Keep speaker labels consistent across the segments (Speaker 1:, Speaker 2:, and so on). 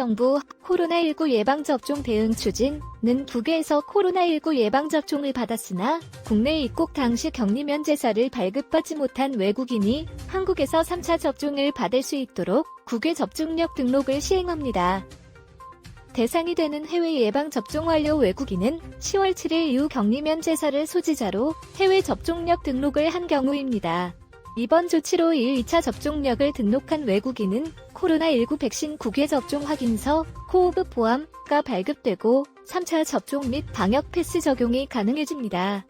Speaker 1: 정부 코로나19 예방접종 대응 추진은 국외에서 코로나19 예방접종을 받았으나 국내 입국 당시 격리 면제사를 발급받지 못한 외국인이 한국에서 3차 접종을 받을 수 있도록 국외 접종력 등록을 시행합니다. 대상이 되는 해외 예방 접종 완료 외국인은 10월 7일 이후 격리 면제사를 소지자로 해외 접종력 등록을 한 경우입니다. 이번 조치로 1, 2차 접종력을 등록한 외국인은 코로나19 백신 국외 접종 확인서, 코호흡 보암가 발급되고 3차 접종 및 방역 패스 적용이 가능해집니다.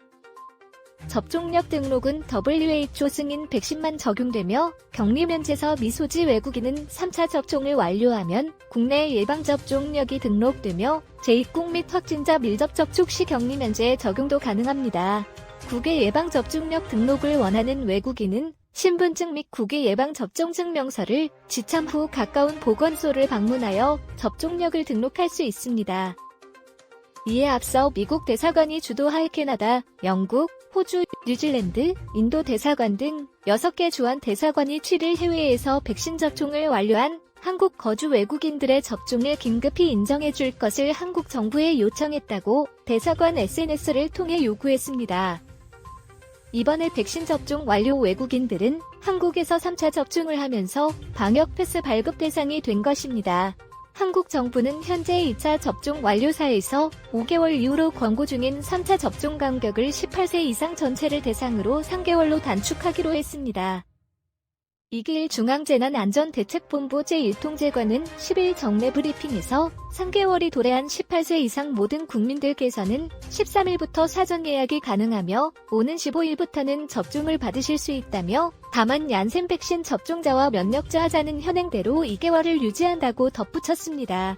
Speaker 1: 접종력 등록은 WHO 승인 백신만 적용되며 격리 면제서 미소지 외국인은 3차 접종을 완료하면 국내 예방 접종력이 등록되며 재입국 및 확진자 밀접 접촉 시 격리 면제에 적용도 가능합니다. 국외 예방접종력 등록을 원하는 외국인은 신분증 및 국외 예방접종 증명서를 지참 후 가까운 보건소를 방문하여 접종력을 등록할 수 있습니다. 이에 앞서 미국 대사관이 주도할 캐나다, 영국, 호주, 뉴질랜드, 인도 대사관 등 6개 주한 대사관이 7일 해외에서 백신 접종을 완료한 한국 거주 외국인들의 접종을 긴급히 인정해 줄 것을 한국 정부에 요청했다고 대사관 SNS를 통해 요구했습니다. 이번에 백신 접종 완료 외국인들은 한국에서 3차 접종을 하면서 방역 패스 발급 대상이 된 것입니다. 한국 정부는 현재 2차 접종 완료사에서 5개월 이후로 권고 중인 3차 접종 간격을 18세 이상 전체를 대상으로 3개월로 단축하기로 했습니다. 이길 중앙재난안전대책본부 제1통제관은 10일 정례 브리핑에서 3개월이 도래한 18세 이상 모든 국민들께서는 13일부터 사전 예약이 가능하며 오는 15일부터는 접종을 받으실 수 있다며 다만 얀센 백신 접종자와 면역자 하자는 현행대로 2개월을 유지한다고 덧붙였습니다.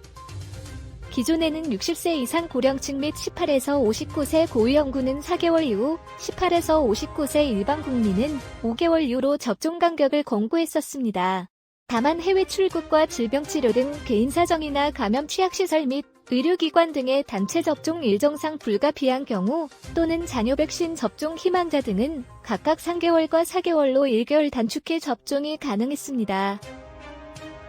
Speaker 1: 기존에는 60세 이상 고령층 및 18에서 59세 고위험군은 4개월 이후, 18에서 59세 일반 국민은 5개월 이후로 접종 간격을 권고했었습니다. 다만 해외 출국과 질병치료 등 개인 사정이나 감염 취약시설 및 의료기관 등의 단체 접종 일정상 불가피한 경우 또는 자녀 백신 접종 희망자 등은 각각 3개월과 4개월로 1개월 단축해 접종이 가능했습니다.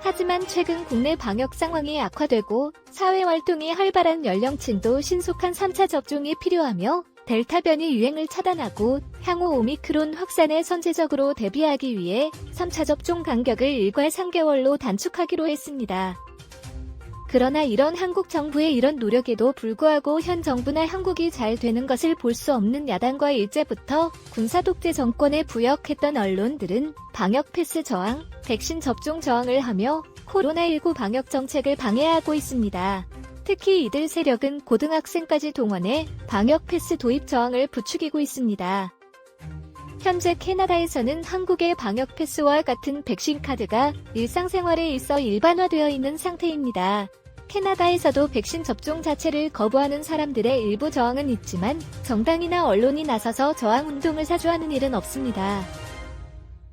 Speaker 1: 하지만 최근 국내 방역 상황이 악화되고 사회 활동이 활발한 연령층도 신속한 3차 접종이 필요하며 델타 변이 유행을 차단하고 향후 오미크론 확산에 선제적으로 대비하기 위해 3차 접종 간격을 일괄 3개월로 단축하기로 했습니다. 그러나 이런 한국 정부의 이런 노력에도 불구하고 현 정부나 한국이 잘 되는 것을 볼 수 없는 야당과 일제부터 군사독재 정권에 부역했던 언론들은 방역 패스 저항, 백신 접종 저항을 하며 코로나19 방역 정책을 방해하고 있습니다. 특히 이들 세력은 고등학생까지 동원해 방역 패스 도입 저항을 부추기고 있습니다. 현재 캐나다에서는 한국의 방역 패스와 같은 백신 카드가 일상생활에 있어 일반화되어 있는 상태입니다. 캐나다에서도 백신 접종 자체를 거부하는 사람들의 일부 저항은 있지만 정당이나 언론이 나서서 저항 운동을 사주하는 일은 없습니다.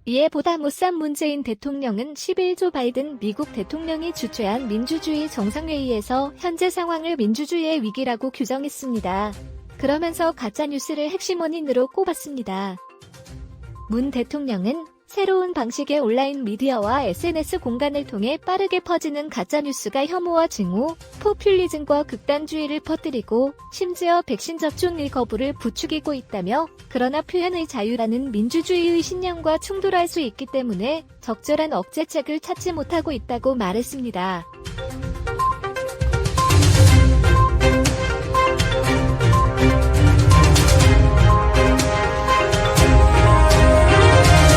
Speaker 1: 이에 보다 못산 문재인 대통령은 10일 조 바이든 미국 대통령이 주최한 민주주의 정상회의에서 현재 상황을 민주주의의 위기라고 규정했습니다. 그러면서 가짜뉴스를 핵심 원인으로 꼽았습니다. 문 대통령은 새로운 방식의 온라인 미디어와 SNS 공간을 통해 빠르게 퍼지는 가짜뉴스가 혐오와 증오, 포퓰리즘과 극단주의를 퍼뜨리고 심지어 백신 접종 일 거부를 부추기고 있다며 그러나 표현의 자유라는 민주주의의 신념과 충돌할 수 있기 때문에 적절한 억제책을 찾지 못하고 있다고 말했습니다.